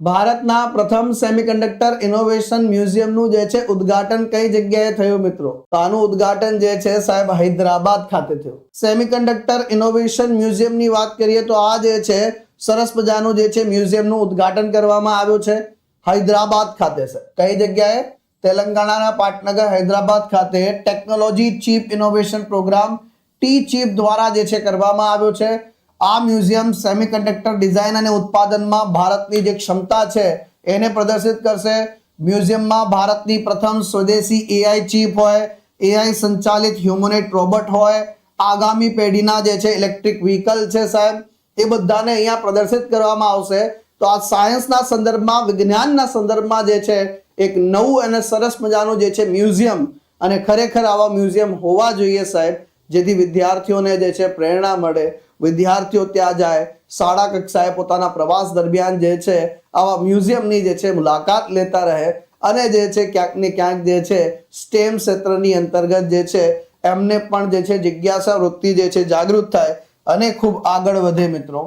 ભારતના પ્રથમ semiconductor innovation મ્યુઝિયમનું જે છે ઉદ્ઘાટન કઈ જગ્યાએ થયું મિત્રો? તો આનું ઉદ્ઘાટન જે છે સાહેબ હૈદરાબાદ ખાતે થયું. સેમિકન્ડક્ટર ઇનોવેશન મ્યુઝિયમની વાત કરીએ તો આ જે છે સરસ મજાનું જે છે મ્યુઝિયમનું ઉદ્ઘાટન કરવામાં આવ્યું છે હૈદરાબાદ ખાતે છે. કઈ જગ્યાએ? તેલંગાણાના પાટનગર હૈદરાબાદ ખાતે technology chip innovation programme T chip દ્વારા જે છે કરવામાં આવ્યો છે. આ મ્યુઝિયમ સેમિકન્ડક્ટર ડિઝાઇન અને ઉત્પાદનમાં ભારતની જે ક્ષમતા છે, એને પ્રદર્શિત કરશે. મ્યુઝિયમમાં ભારતની પ્રથમ સ્વદેશી એઆઈ ચીપ હોય એઆઈ સંચાલિત હ્યુમનેટ રોબોટ હોય. આગામી પેઢીના જે છે, ઇલેક્ટ્રિક વ્હીકલ છે સાહેબ, એ બધાને અહીંયા પ્રદર્શિત કરવામાં આવશે. તો આ સાયન્સના સંદર્ભમાં, વિજ્ઞાનના સંદર્ભમાં જે છે, એક નવું અને સરસ મજાનું જે છે મ્યુઝિયમ અને ખરેખર આવા મ્યુઝિયમ હોવા જોઈએ સાહેબ, જેથી વિદ્યાર્થીઓને જે છે પ્રેરણા મળે. વિદ્યાર્થીઓ ત્યાં જાય, શાળા કક્ષાએ પોતાના પ્રવાસ દરમિયાન જે છે, આવા મ્યુઝિયમની જે છે મુલાકાત લેતા રહે અને જે છે ક્યાંક ને ક્યાંક જે છે સ્ટેમ ક્ષેત્રની અંતર્ગત જે છે, એમને પણ જે છે જિજ્ઞાસા વૃત્તિ જે છે જાગૃત થાય અને ખૂબ આગળ વધે મિત્રો.